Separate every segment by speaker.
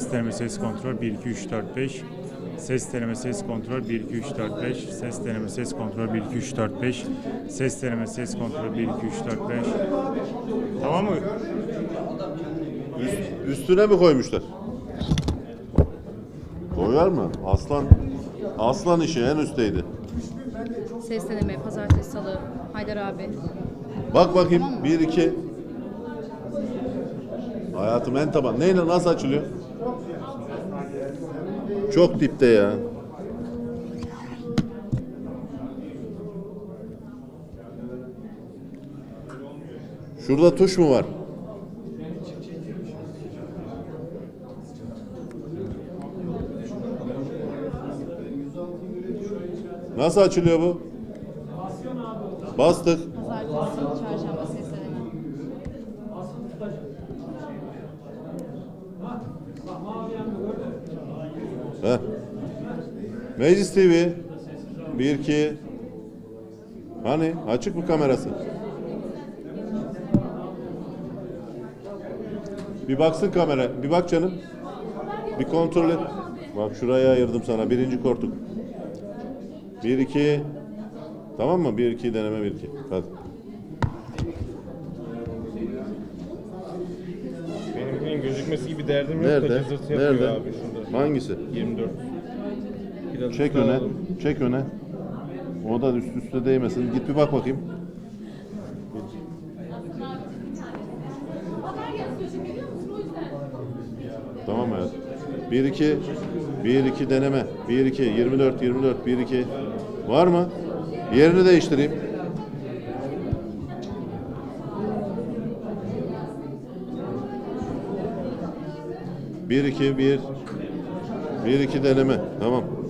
Speaker 1: Ses deneme ses kontrol 1 2 3 4 5. Ses deneme ses kontrol 1 2 3 4 5. Ses deneme ses kontrol 1 2 3 4 5. Ses deneme ses kontrol 1 2 3 4 5. Tamam mı?
Speaker 2: Üst- üstüne mi koymuşlar? Koyar mı? Aslan aslan işi en üstteydi.
Speaker 3: Ses deneme, pazartesi, salı, Haydar abi.
Speaker 2: Bak bakayım 1 2 Hayatım en taban. Neyle nasıl açılıyor? Çok dipte ya. Şurada tuş mu var? Nasıl açılıyor bu? Bastık.
Speaker 3: Pazartesi, çarşamba ses deneme.
Speaker 2: Heh. Meclis TV 1 2 Hani açık mı kamerası? Bir baksın kamera. Bir bak canım. Bir kontrol et. Bak şuraya ayırdım sana. Birinci kortuk. 1 2 Tamam mı? 1 2 deneme 1 2. Hadi.
Speaker 4: Derdim yok da
Speaker 2: Nerede?
Speaker 4: cızırtı yapıyor
Speaker 2: Nerede?
Speaker 4: abi şurada.
Speaker 2: Hangisi?
Speaker 4: 24. Biraz
Speaker 2: Çek
Speaker 4: daha
Speaker 2: öne.
Speaker 4: alalım.
Speaker 2: Çek öne. O da üst üste değmesin. Git bir bak bakayım. Tamam hayat. 1 2 1 2 deneme. 1 2 24 24 1 2 Var mı? Yerini değiştireyim. Bir iki bir bir iki deneme. Tamam. Tamam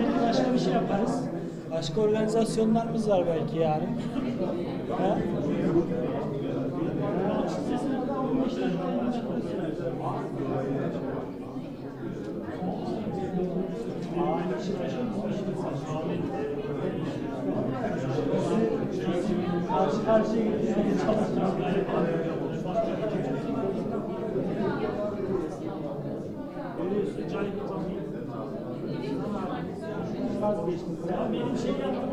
Speaker 5: Belki başka bir şey yaparız. Başka organizasyonlarımız var belki yarın. Ha? Karşı karşıya gitmeye çalışacağız. Vazgeçtim. Ya benim şey yaptım.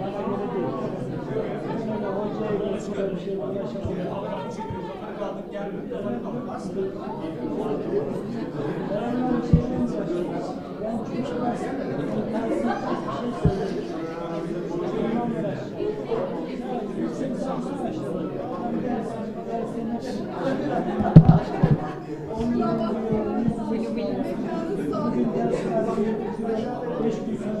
Speaker 5: Bana göre değil. Şöyle hocaya gelip bir şey Beş gün sonra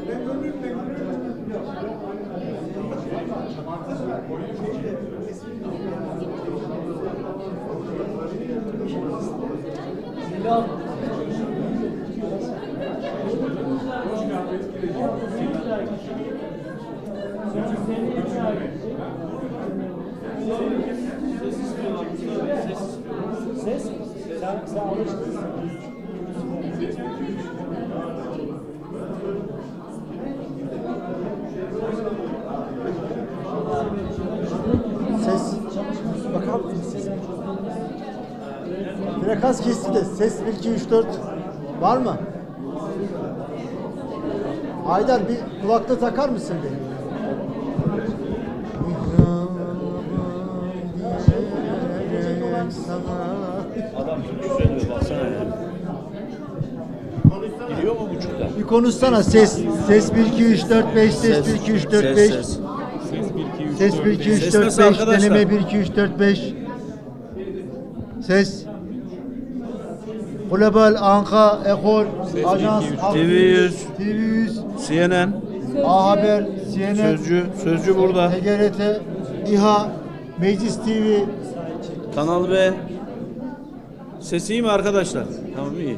Speaker 5: Silah Ses? Sen, sen alıştın.
Speaker 6: Ses. Bakar mısın? Ses. Frekans kesti de ses 1 2 3 4 var mı? Haydar bir kulakta takar mısın bir?
Speaker 7: Adam çok söylüyor baksana ya. Gidiyor mu buçukta?
Speaker 6: Bir konuşsana ses. Ses 1 2 3 4 5 ses 1 2 3 4 5
Speaker 7: Ses, ses.
Speaker 6: Ses 1 2 3
Speaker 7: Ses
Speaker 6: 4
Speaker 7: nasıl
Speaker 6: 5
Speaker 7: arkadaşlar?
Speaker 6: deneme 1 2 3 4 5 Ses Global Anka Ekol Ajans
Speaker 7: TV100,
Speaker 6: TV100
Speaker 7: CNN,
Speaker 6: A Haber CNN
Speaker 7: Sözcü, Sözcü burada.
Speaker 6: TGRT İHA Meclis TV
Speaker 7: Kanal B. Ses iyi mi arkadaşlar? Tamam iyi.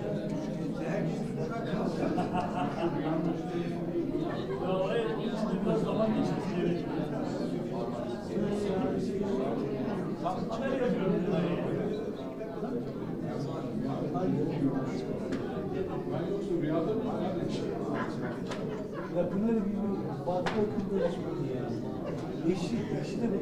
Speaker 5: Ya bunları bir batı okulda çıkmadı ya. Eşi, eşi de bu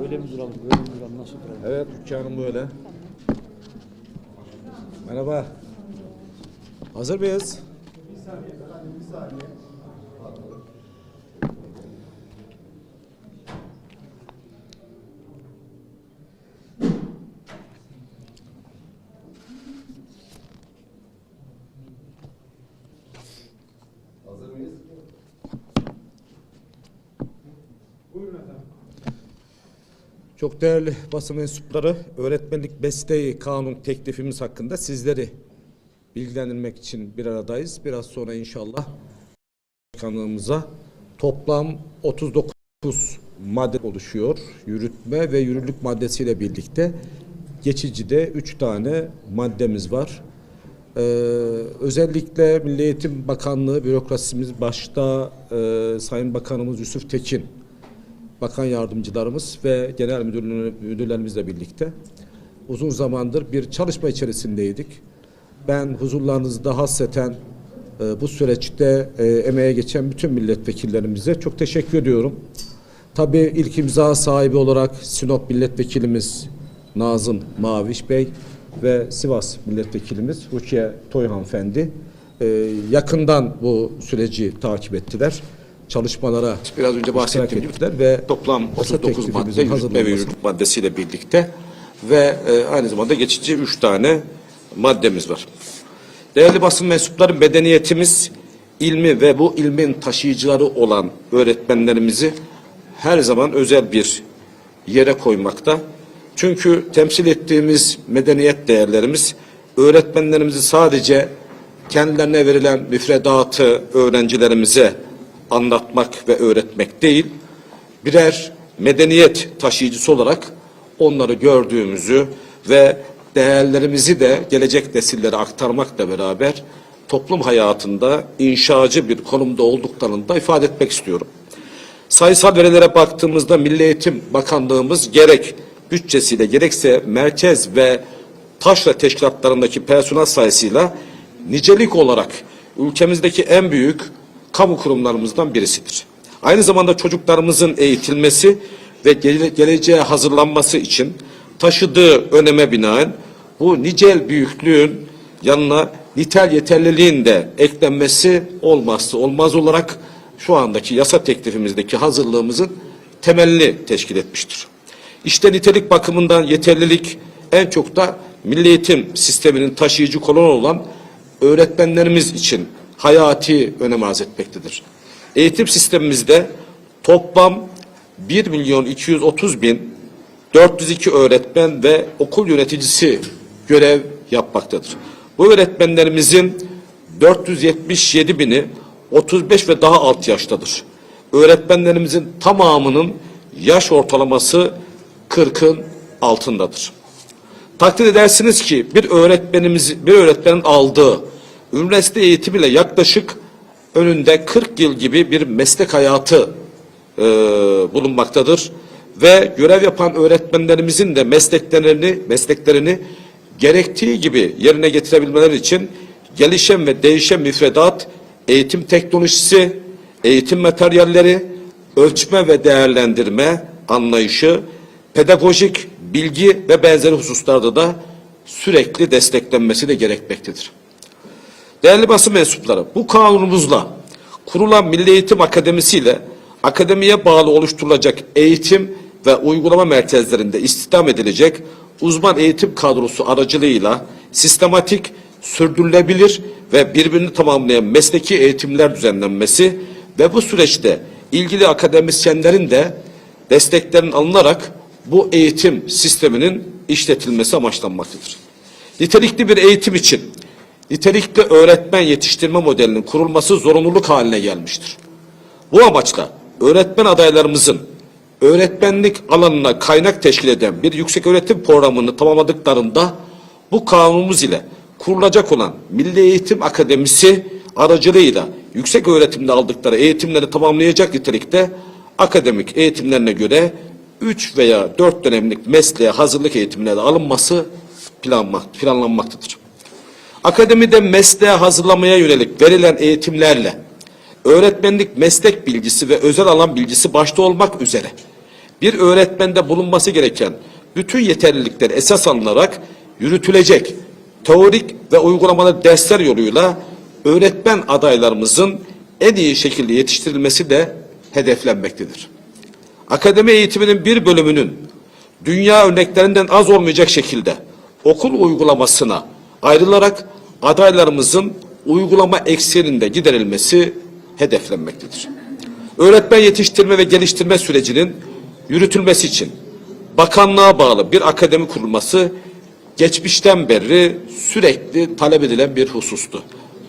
Speaker 7: Böyle mi duralım, böyle mi duralım, nasıl duralım?
Speaker 8: Evet dükkanım böyle. Merhaba. Hazır mıyız? Çok değerli basın mensupları, öğretmenlik mesleği kanun teklifimiz hakkında sizleri bilgilendirmek için bir aradayız. Biraz sonra inşallah başkanlığımıza toplam 39 madde oluşuyor. Yürütme ve yürürlük maddesiyle birlikte geçici de 3 tane maddemiz var. Ee, özellikle Milli Eğitim Bakanlığı bürokrasimiz başta e, Sayın Bakanımız Yusuf Tekin bakan yardımcılarımız ve genel müdürlerimizle birlikte uzun zamandır bir çalışma içerisindeydik. Ben huzurlarınızda hasreten e, bu süreçte e, emeğe geçen bütün milletvekillerimize çok teşekkür ediyorum. Tabii ilk imza sahibi olarak Sinop milletvekilimiz Nazım Maviş Bey ve Sivas milletvekilimiz Rukiye Toy hanımefendi e, yakından bu süreci takip ettiler.
Speaker 9: çalışmalara
Speaker 8: Biraz önce bahsettiğim gibi
Speaker 9: ve
Speaker 8: toplam
Speaker 9: yasa
Speaker 8: 39
Speaker 9: teklifimizin
Speaker 8: madde yürütme ve maddesiyle birlikte ve aynı zamanda geçici 3 tane maddemiz var. Değerli basın mensupları medeniyetimiz ilmi ve bu ilmin taşıyıcıları olan öğretmenlerimizi her zaman özel bir yere koymakta. Çünkü temsil ettiğimiz medeniyet değerlerimiz öğretmenlerimizi sadece kendilerine verilen müfredatı öğrencilerimize anlatmak ve öğretmek değil, birer medeniyet taşıyıcısı olarak onları gördüğümüzü ve değerlerimizi de gelecek nesillere aktarmakla beraber toplum hayatında inşacı bir konumda olduklarını da ifade etmek istiyorum. Sayısal verilere baktığımızda Milli Eğitim Bakanlığımız gerek bütçesiyle gerekse merkez ve taşra teşkilatlarındaki personel sayısıyla nicelik olarak ülkemizdeki en büyük kamu kurumlarımızdan birisidir. Aynı zamanda çocuklarımızın eğitilmesi ve gele- geleceğe hazırlanması için taşıdığı öneme binaen bu nicel büyüklüğün yanına nitel yeterliliğin de eklenmesi olmazsa olmaz olarak şu andaki yasa teklifimizdeki hazırlığımızın temelini teşkil etmiştir. İşte nitelik bakımından yeterlilik en çok da milli eğitim sisteminin taşıyıcı kolonu olan öğretmenlerimiz için hayati önem arz etmektedir. Eğitim sistemimizde toplam 1 milyon 230 bin 402 öğretmen ve okul yöneticisi görev yapmaktadır. Bu öğretmenlerimizin 477 bini 35 ve daha alt yaştadır. Öğretmenlerimizin tamamının yaş ortalaması 40'ın altındadır. Takdir edersiniz ki bir öğretmenimiz bir öğretmenin aldığı üniversite eğitimiyle yaklaşık önünde 40 yıl gibi bir meslek hayatı e, bulunmaktadır ve görev yapan öğretmenlerimizin de mesleklerini mesleklerini gerektiği gibi yerine getirebilmeleri için gelişen ve değişen müfredat, eğitim teknolojisi, eğitim materyalleri, ölçme ve değerlendirme anlayışı, pedagojik bilgi ve benzeri hususlarda da sürekli desteklenmesi de gerekmektedir. Değerli basın mensupları, bu kanunumuzla kurulan Milli Eğitim Akademisi ile akademiye bağlı oluşturulacak eğitim ve uygulama merkezlerinde istihdam edilecek uzman eğitim kadrosu aracılığıyla sistematik, sürdürülebilir ve birbirini tamamlayan mesleki eğitimler düzenlenmesi ve bu süreçte ilgili akademisyenlerin de desteklerin alınarak bu eğitim sisteminin işletilmesi amaçlanmaktadır. Nitelikli bir eğitim için nitelikli öğretmen yetiştirme modelinin kurulması zorunluluk haline gelmiştir. Bu amaçla öğretmen adaylarımızın öğretmenlik alanına kaynak teşkil eden bir yüksek öğretim programını tamamladıklarında bu kanunumuz ile kurulacak olan Milli Eğitim Akademisi aracılığıyla yüksek öğretimde aldıkları eğitimleri tamamlayacak nitelikte akademik eğitimlerine göre 3 veya 4 dönemlik mesleğe hazırlık eğitimleri alınması planlanmaktadır. Akademide mesleğe hazırlamaya yönelik verilen eğitimlerle öğretmenlik meslek bilgisi ve özel alan bilgisi başta olmak üzere bir öğretmende bulunması gereken bütün yeterlilikler esas alınarak yürütülecek teorik ve uygulamalı dersler yoluyla öğretmen adaylarımızın en iyi şekilde yetiştirilmesi de hedeflenmektedir. Akademi eğitiminin bir bölümünün dünya örneklerinden az olmayacak şekilde okul uygulamasına ayrılarak adaylarımızın uygulama ekseninde giderilmesi hedeflenmektedir. Öğretmen yetiştirme ve geliştirme sürecinin yürütülmesi için bakanlığa bağlı bir akademi kurulması geçmişten beri sürekli talep edilen bir husustu.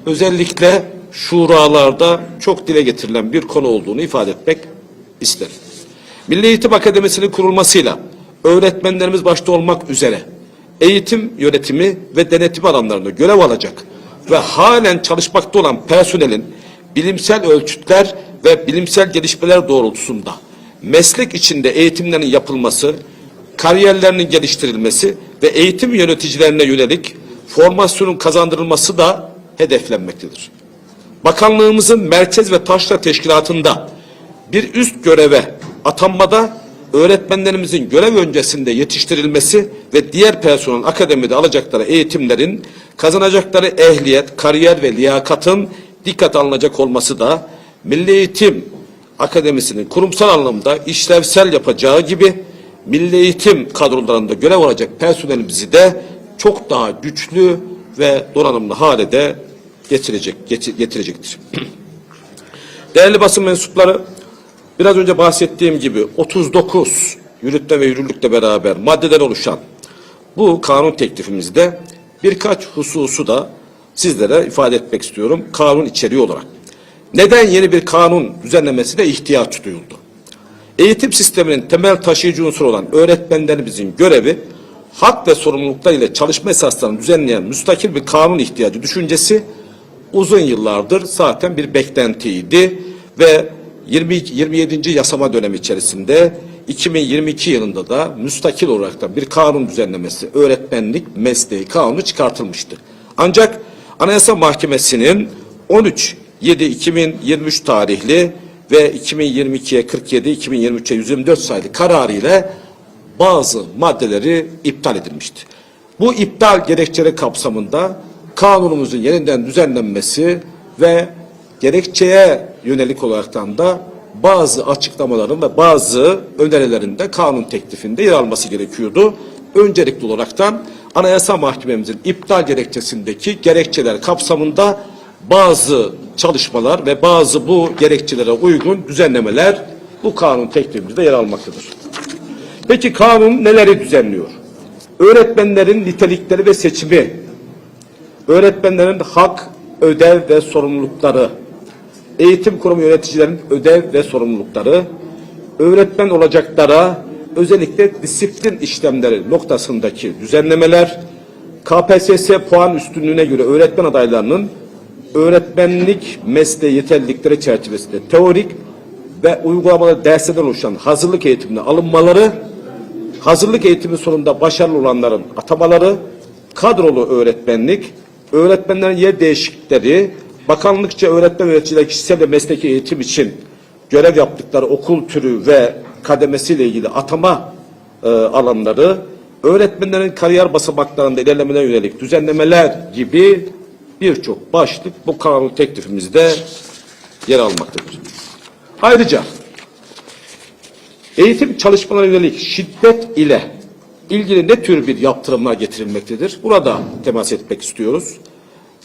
Speaker 8: Özellikle şuralarda çok dile getirilen bir konu olduğunu ifade etmek isterim. Milli Eğitim Akademisi'nin kurulmasıyla öğretmenlerimiz başta olmak üzere eğitim yönetimi ve denetim alanlarında görev alacak ve halen çalışmakta olan personelin bilimsel ölçütler ve bilimsel gelişmeler doğrultusunda meslek içinde eğitimlerin yapılması, kariyerlerinin geliştirilmesi ve eğitim yöneticilerine yönelik formasyonun kazandırılması da hedeflenmektedir. Bakanlığımızın merkez ve taşra teşkilatında bir üst göreve atanmada öğretmenlerimizin görev öncesinde yetiştirilmesi ve diğer personel akademide alacakları eğitimlerin kazanacakları ehliyet, kariyer ve liyakatın dikkat alınacak olması da Milli Eğitim Akademisinin kurumsal anlamda işlevsel yapacağı gibi milli eğitim kadrolarında görev alacak personelimizi de çok daha güçlü ve donanımlı hale de getirecek, getir- getirecektir. Değerli basın mensupları, biraz önce bahsettiğim gibi 39 yürütme ve yürürlükle beraber maddeden oluşan bu kanun teklifimizde birkaç hususu da sizlere ifade etmek istiyorum kanun içeriği olarak. Neden yeni bir kanun düzenlemesine ihtiyaç duyuldu? Eğitim sisteminin temel taşıyıcı unsuru olan öğretmenlerimizin görevi, hak ve sorumluluklar ile çalışma esaslarını düzenleyen müstakil bir kanun ihtiyacı düşüncesi uzun yıllardır zaten bir beklentiydi ve 20, 27. yasama dönemi içerisinde 2022 yılında da müstakil olarak da bir kanun düzenlemesi öğretmenlik mesleği kanunu çıkartılmıştı. Ancak Anayasa Mahkemesi'nin 13 7 2023 tarihli ve 2022'ye 47 2023'e 124 sayılı kararı ile bazı maddeleri iptal edilmişti. Bu iptal gerekçeleri kapsamında kanunumuzun yeniden düzenlenmesi ve gerekçeye yönelik olaraktan da bazı açıklamaların ve bazı önerilerin de kanun teklifinde yer alması gerekiyordu. Öncelikli olaraktan Anayasa Mahkememizin iptal gerekçesindeki gerekçeler kapsamında bazı çalışmalar ve bazı bu gerekçelere uygun düzenlemeler bu kanun teklifimizde yer almaktadır. Peki kanun neleri düzenliyor? Öğretmenlerin nitelikleri ve seçimi, öğretmenlerin hak, ödev ve sorumlulukları, eğitim kurumu yöneticilerin ödev ve sorumlulukları, öğretmen olacaklara özellikle disiplin işlemleri noktasındaki düzenlemeler, KPSS puan üstünlüğüne göre öğretmen adaylarının öğretmenlik mesleği yeterlilikleri çerçevesinde teorik ve uygulamalı derslerden oluşan hazırlık eğitimine alınmaları, hazırlık eğitimi sonunda başarılı olanların atamaları, kadrolu öğretmenlik, öğretmenlerin yer değişiklikleri, bakanlıkça öğretmen yöneticiler kişisel ve mesleki eğitim için görev yaptıkları okul türü ve kademesiyle ilgili atama e, alanları, öğretmenlerin kariyer basamaklarında ilerlemelerine yönelik düzenlemeler gibi birçok başlık bu kanun teklifimizde yer almaktadır. Ayrıca eğitim çalışmalarına yönelik şiddet ile ilgili ne tür bir yaptırımlar getirilmektedir? Burada temas etmek istiyoruz.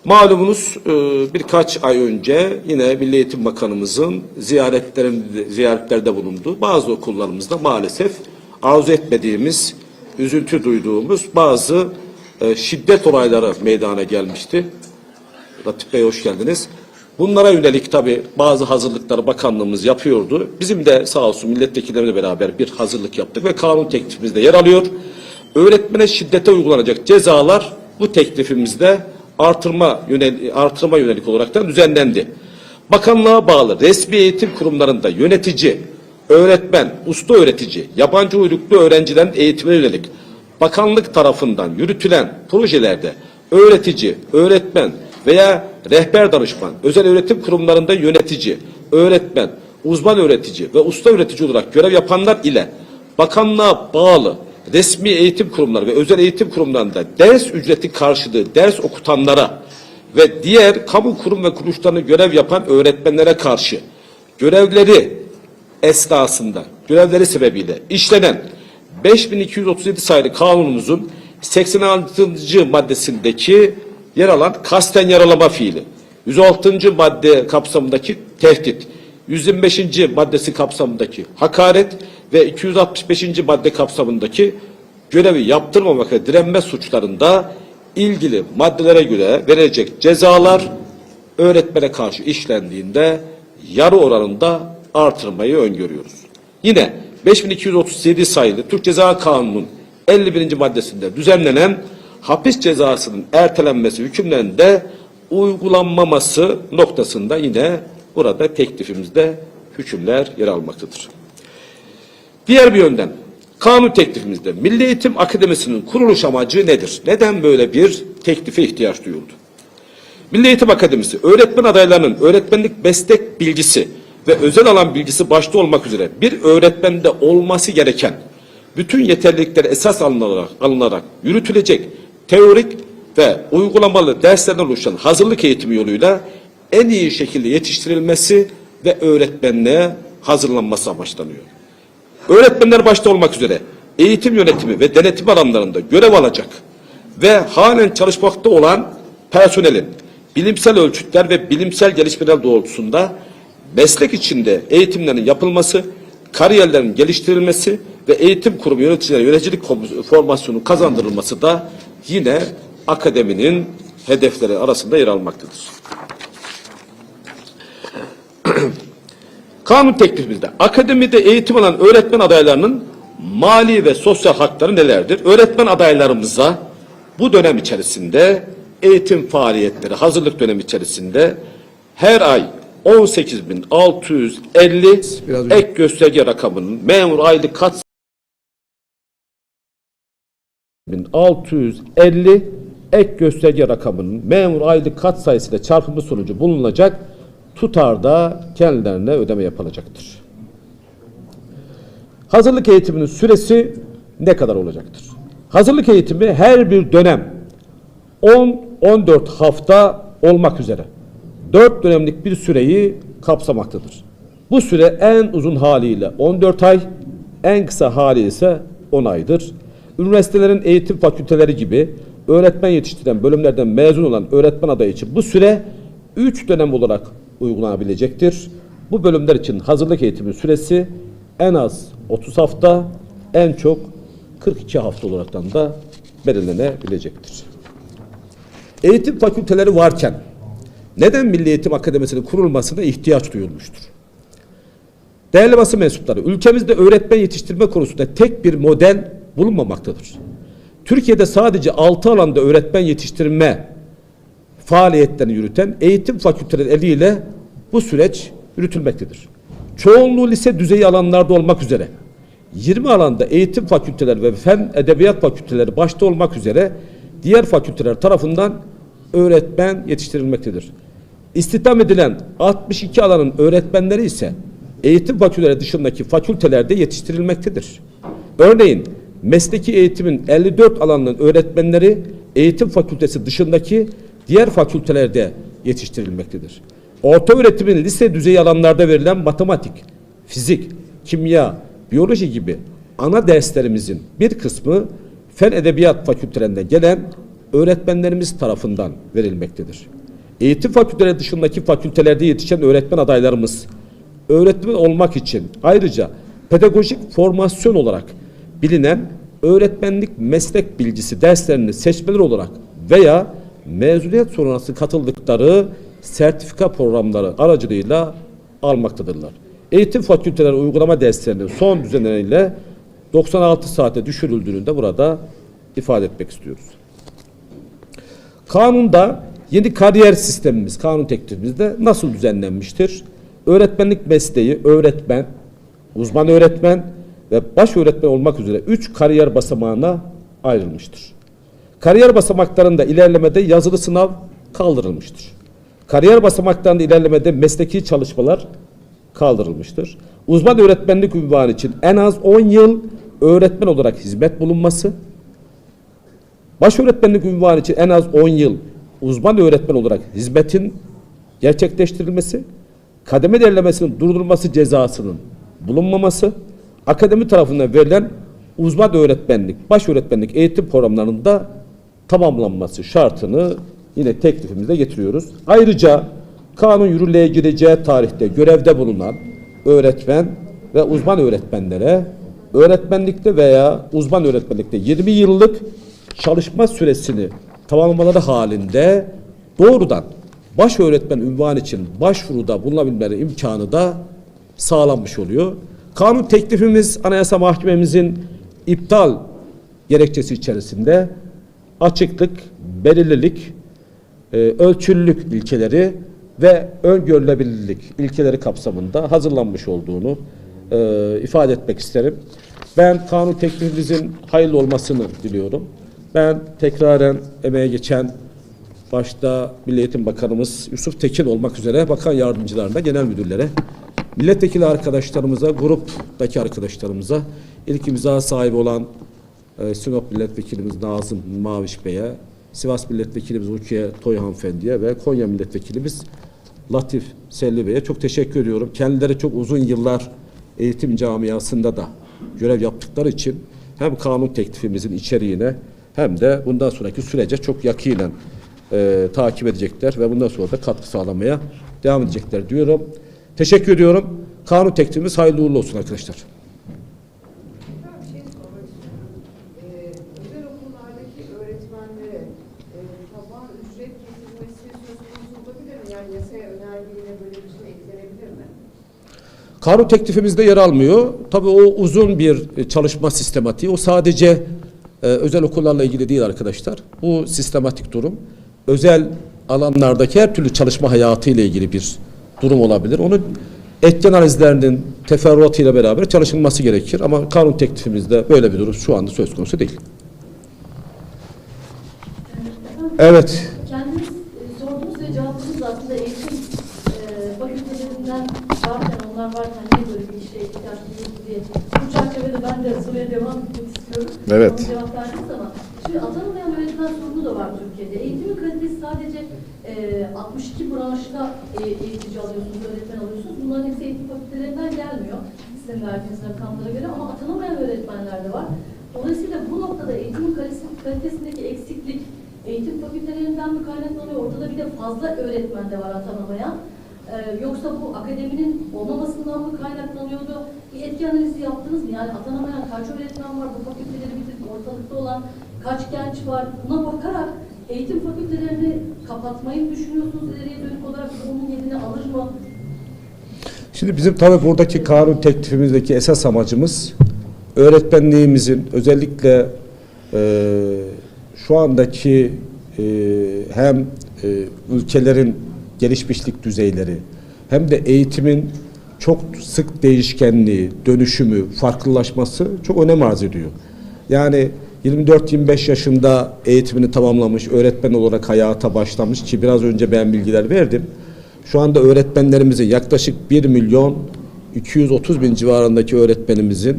Speaker 8: Malumunuz e, birkaç ay önce yine Milli Eğitim Bakanımızın ziyaretlerde bulundu. Bazı okullarımızda maalesef arzu etmediğimiz, üzüntü duyduğumuz bazı e, şiddet olayları meydana gelmişti. Latif Bey hoş geldiniz. Bunlara yönelik tabi bazı hazırlıkları bakanlığımız yapıyordu. Bizim de sağ olsun milletvekillerimle beraber bir hazırlık yaptık ve kanun teklifimizde yer alıyor. Öğretmene şiddete uygulanacak cezalar bu teklifimizde artırma yönelik, artırma yönelik olarak düzenlendi. Bakanlığa bağlı resmi eğitim kurumlarında yönetici, öğretmen, usta öğretici, yabancı uyruklu öğrencilerin eğitimine yönelik bakanlık tarafından yürütülen projelerde öğretici, öğretmen veya rehber danışman, özel öğretim kurumlarında yönetici, öğretmen, uzman öğretici ve usta öğretici olarak görev yapanlar ile bakanlığa bağlı resmi eğitim kurumları ve özel eğitim kurumlarında ders ücreti karşılığı ders okutanlara ve diğer kamu kurum ve kuruluşlarında görev yapan öğretmenlere karşı görevleri esnasında, görevleri sebebiyle işlenen 5237 sayılı kanunumuzun 86. maddesindeki yer alan kasten yaralama fiili, 106. madde kapsamındaki tehdit, 125. maddesi kapsamındaki hakaret ve 265. madde kapsamındaki görevi yaptırmamak ve direnme suçlarında ilgili maddelere göre verilecek cezalar öğretmene karşı işlendiğinde yarı oranında artırmayı öngörüyoruz. Yine 5237 sayılı Türk Ceza Kanunu'nun 51. maddesinde düzenlenen hapis cezasının ertelenmesi hükümlerinde uygulanmaması noktasında yine burada teklifimizde hükümler yer almaktadır. Diğer bir yönden kanun teklifimizde Milli Eğitim Akademisi'nin kuruluş amacı nedir? Neden böyle bir teklife ihtiyaç duyuldu? Milli Eğitim Akademisi öğretmen adaylarının öğretmenlik meslek bilgisi ve özel alan bilgisi başta olmak üzere bir öğretmende olması gereken bütün yeterlilikler esas alınarak, alınarak yürütülecek teorik ve uygulamalı derslerden oluşan hazırlık eğitimi yoluyla en iyi şekilde yetiştirilmesi ve öğretmenliğe hazırlanması amaçlanıyor. Öğretmenler başta olmak üzere eğitim yönetimi ve denetim alanlarında görev alacak ve halen çalışmakta olan personelin bilimsel ölçütler ve bilimsel gelişmeler doğrultusunda meslek içinde eğitimlerin yapılması, kariyerlerin geliştirilmesi ve eğitim kurumu yöneticilerine yöneticilik formasyonu kazandırılması da yine akademinin hedefleri arasında yer almaktadır. Kanun teklifimizde akademide eğitim alan öğretmen adaylarının mali ve sosyal hakları nelerdir? Öğretmen adaylarımıza bu dönem içerisinde eğitim faaliyetleri, hazırlık dönemi içerisinde her ay 18.650
Speaker 9: Biraz önce-
Speaker 8: ek gösterge rakamının memur aylık kat 1650 ek gösterge rakamının memur aylık kat sayısıyla çarpımı sonucu bulunacak tutarda kendilerine ödeme yapılacaktır. Hazırlık eğitiminin süresi ne kadar olacaktır? Hazırlık eğitimi her bir dönem 10-14 hafta olmak üzere 4 dönemlik bir süreyi kapsamaktadır. Bu süre en uzun haliyle 14 ay, en kısa hali ise 10 aydır. Üniversitelerin eğitim fakülteleri gibi öğretmen yetiştiren bölümlerden mezun olan öğretmen adayı için bu süre 3 dönem olarak uygulanabilecektir. Bu bölümler için hazırlık eğitimi süresi en az 30 hafta, en çok 42 hafta olaraktan da belirlenebilecektir. Eğitim fakülteleri varken neden Milli Eğitim Akademisi'nin kurulmasına ihtiyaç duyulmuştur? Değerli basın mensupları, ülkemizde öğretmen yetiştirme konusunda tek bir model bulunmamaktadır. Türkiye'de sadece 6 alanda öğretmen yetiştirme faaliyetlerini yürüten eğitim fakülteleri eliyle bu süreç yürütülmektedir. Çoğunluğu lise düzeyi alanlarda olmak üzere 20 alanda eğitim fakülteleri ve fen edebiyat fakülteleri başta olmak üzere diğer fakülteler tarafından öğretmen yetiştirilmektedir. İstihdam edilen 62 alanın öğretmenleri ise eğitim fakülteleri dışındaki fakültelerde yetiştirilmektedir. Örneğin mesleki eğitimin 54 alanının öğretmenleri eğitim fakültesi dışındaki diğer fakültelerde yetiştirilmektedir. Orta öğretimin lise düzeyi alanlarda verilen matematik, fizik, kimya, biyoloji gibi ana derslerimizin bir kısmı fen edebiyat fakültelerinde gelen öğretmenlerimiz tarafından verilmektedir. Eğitim fakülteleri dışındaki fakültelerde yetişen öğretmen adaylarımız öğretmen olmak için ayrıca pedagojik formasyon olarak bilinen öğretmenlik meslek bilgisi derslerini seçmeleri olarak veya mezuniyet sonrası katıldıkları sertifika programları aracılığıyla almaktadırlar. Eğitim fakülteleri uygulama derslerinin son düzenleriyle 96 saate düşürüldüğünü de burada ifade etmek istiyoruz. Kanunda yeni kariyer sistemimiz, kanun teklifimizde nasıl düzenlenmiştir? Öğretmenlik mesleği, öğretmen, uzman öğretmen ve baş öğretmen olmak üzere üç kariyer basamağına ayrılmıştır. Kariyer basamaklarında ilerlemede yazılı sınav kaldırılmıştır. Kariyer basamaklarında ilerlemede mesleki çalışmalar kaldırılmıştır. Uzman öğretmenlik ünvanı için en az 10 yıl öğretmen olarak hizmet bulunması, baş öğretmenlik ünvanı için en az 10 yıl uzman öğretmen olarak hizmetin gerçekleştirilmesi, kademe derlemesinin durdurulması cezasının bulunmaması, akademi tarafından verilen uzman öğretmenlik, baş öğretmenlik eğitim programlarında tamamlanması şartını yine teklifimizde getiriyoruz. Ayrıca kanun yürürlüğe gireceği tarihte görevde bulunan öğretmen ve uzman öğretmenlere öğretmenlikte veya uzman öğretmenlikte 20 yıllık çalışma süresini tamamlamaları halinde doğrudan baş öğretmen ünvanı için başvuruda bulunabilmeleri imkanı da sağlanmış oluyor. Kanun teklifimiz Anayasa Mahkememizin iptal gerekçesi içerisinde açıklık, belirlilik, e, ölçülülük ilkeleri ve öngörülebilirlik ilkeleri kapsamında hazırlanmış olduğunu e, ifade etmek isterim. Ben kanun teklifimizin hayırlı olmasını diliyorum. Ben tekraren emeğe geçen başta Milli Eğitim Bakanımız Yusuf Tekin olmak üzere bakan yardımcılarına, genel müdürlere, milletvekili arkadaşlarımıza, gruptaki arkadaşlarımıza, ilk imza sahibi olan e, Sinop Milletvekilimiz Nazım Maviş Bey'e, Sivas Milletvekilimiz Rukiye Toy Hanımefendi'ye ve Konya Milletvekilimiz Latif Selli Bey'e çok teşekkür ediyorum. Kendileri çok uzun yıllar eğitim camiasında da görev yaptıkları için hem kanun teklifimizin içeriğine hem de bundan sonraki sürece çok yakinen e, takip edecekler ve bundan sonra da katkı sağlamaya devam edecekler diyorum. Teşekkür ediyorum. Kanun teklifimiz hayırlı uğurlu olsun arkadaşlar. Kanun teklifimizde yer almıyor. Tabii o uzun bir e, çalışma sistematiği. O sadece e, özel okullarla ilgili değil arkadaşlar. Bu sistematik durum özel alanlardaki her türlü çalışma hayatı ile ilgili bir durum olabilir. Onu etken analizlerinin teferruatıyla beraber çalışılması gerekir. Ama kanun teklifimizde böyle bir durum şu anda söz konusu değil. Evet.
Speaker 10: Kendiniz e, sorduğunuz ve cevabınız aslında eğitim e, fakültelerinden varken, onlar varken niye böyle bir işe ihtiyaç duyuyoruz diye bu çerçevede ben de soruya devam etmek istiyorum.
Speaker 11: Evet.
Speaker 10: Ama cevap verdiniz ama şimdi atanamayan öğretmen sorunu da var Türkiye'de. Eğitimin kalitesi sadece e, 62 branşta e, eğitici alıyorsunuz, öğretmen alıyorsunuz. Bunların hepsi eğitim fakültelerinden gelmiyor. Sizin verdiğiniz rakamlara göre ama atanamayan öğretmenler de var. Dolayısıyla bu noktada eğitimin kalitesi, kalitesindeki eksiklik eğitim fakültelerinden mi kaynaklanıyor? Ortada bir de fazla öğretmen de var atanamayan. Ee, yoksa bu akademinin olmamasından mı kaynaklanıyordu? Bir etki analizi yaptınız mı? Yani atanamayan kaç öğretmen var? Bu fakülteleri bitirip ortalıkta olan kaç genç var? Buna bakarak eğitim fakültelerini kapatmayı düşünüyorsunuz? İleriye dönük olarak bunun yerini alır mı?
Speaker 8: Şimdi bizim tabii buradaki kanun teklifimizdeki esas amacımız öğretmenliğimizin özellikle e, şu andaki e, hem e, ülkelerin gelişmişlik düzeyleri hem de eğitimin çok sık değişkenliği, dönüşümü, farklılaşması çok önem arz ediyor. Yani 24-25 yaşında eğitimini tamamlamış, öğretmen olarak hayata başlamış ki biraz önce ben bilgiler verdim. Şu anda öğretmenlerimizin yaklaşık 1 milyon 230 bin civarındaki öğretmenimizin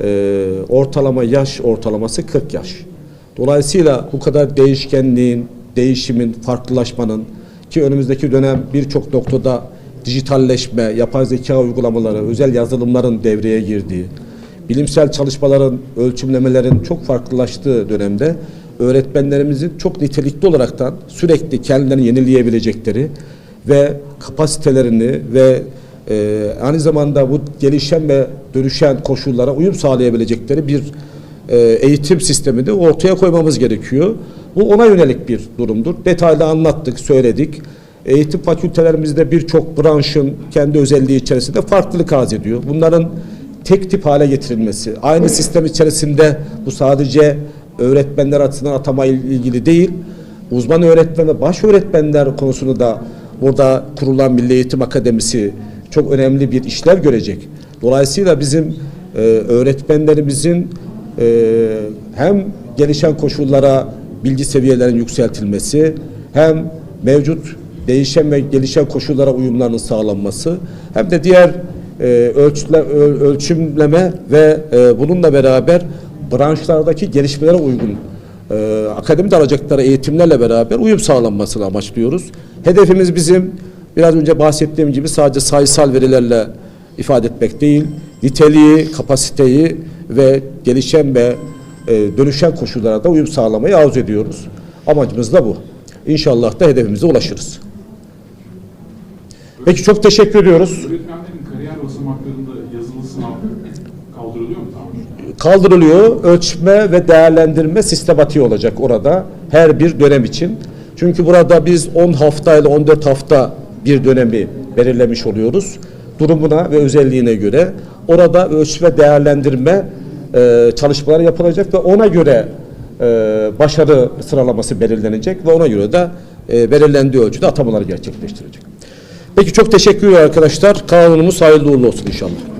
Speaker 8: e, ortalama yaş ortalaması 40 yaş. Dolayısıyla bu kadar değişkenliğin, değişimin, farklılaşmanın ki önümüzdeki dönem birçok noktada dijitalleşme, yapay zeka uygulamaları, özel yazılımların devreye girdiği, bilimsel çalışmaların, ölçümlemelerin çok farklılaştığı dönemde öğretmenlerimizin çok nitelikli olaraktan sürekli kendilerini yenileyebilecekleri ve kapasitelerini ve e, aynı zamanda bu gelişen ve dönüşen koşullara uyum sağlayabilecekleri bir e, eğitim sistemini ortaya koymamız gerekiyor. Bu ona yönelik bir durumdur. Detaylı anlattık, söyledik. Eğitim fakültelerimizde birçok branşın kendi özelliği içerisinde farklılık arz ediyor. Bunların tek tip hale getirilmesi, aynı sistem içerisinde bu sadece öğretmenler açısından atama il- ilgili değil, uzman öğretmen ve baş öğretmenler konusunda da burada kurulan Milli Eğitim Akademisi çok önemli bir işlev görecek. Dolayısıyla bizim e, öğretmenlerimizin e, hem gelişen koşullara bilgi seviyelerinin yükseltilmesi hem mevcut değişen ve gelişen koşullara uyumlarının sağlanması hem de diğer e, ölçüle, öl- ölçümleme ve e, bununla beraber branşlardaki gelişmelere uygun e, akademide alacakları eğitimlerle beraber uyum sağlanmasını amaçlıyoruz. Hedefimiz bizim biraz önce bahsettiğim gibi sadece sayısal verilerle ifade etmek değil, niteliği, kapasiteyi ve gelişen ve e, dönüşen koşullara da uyum sağlamayı arzu ediyoruz. Amacımız da bu. İnşallah da hedefimize ulaşırız. Peki çok teşekkür ediyoruz.
Speaker 12: Kariyer basamaklarında yazılı sınav kaldırılıyor mu tamamen?
Speaker 8: kaldırılıyor. Ölçme ve değerlendirme sistematiği olacak orada her bir dönem için. Çünkü burada biz 10 hafta ile 14 hafta bir dönemi belirlemiş oluyoruz. Durumuna ve özelliğine göre orada ölçme değerlendirme e, çalışmaları yapılacak ve ona göre e, başarı sıralaması belirlenecek ve ona göre de e, belirlendiği ölçüde atamaları gerçekleştirecek. Peki çok teşekkür arkadaşlar. Kanunumuz hayırlı uğurlu olsun inşallah.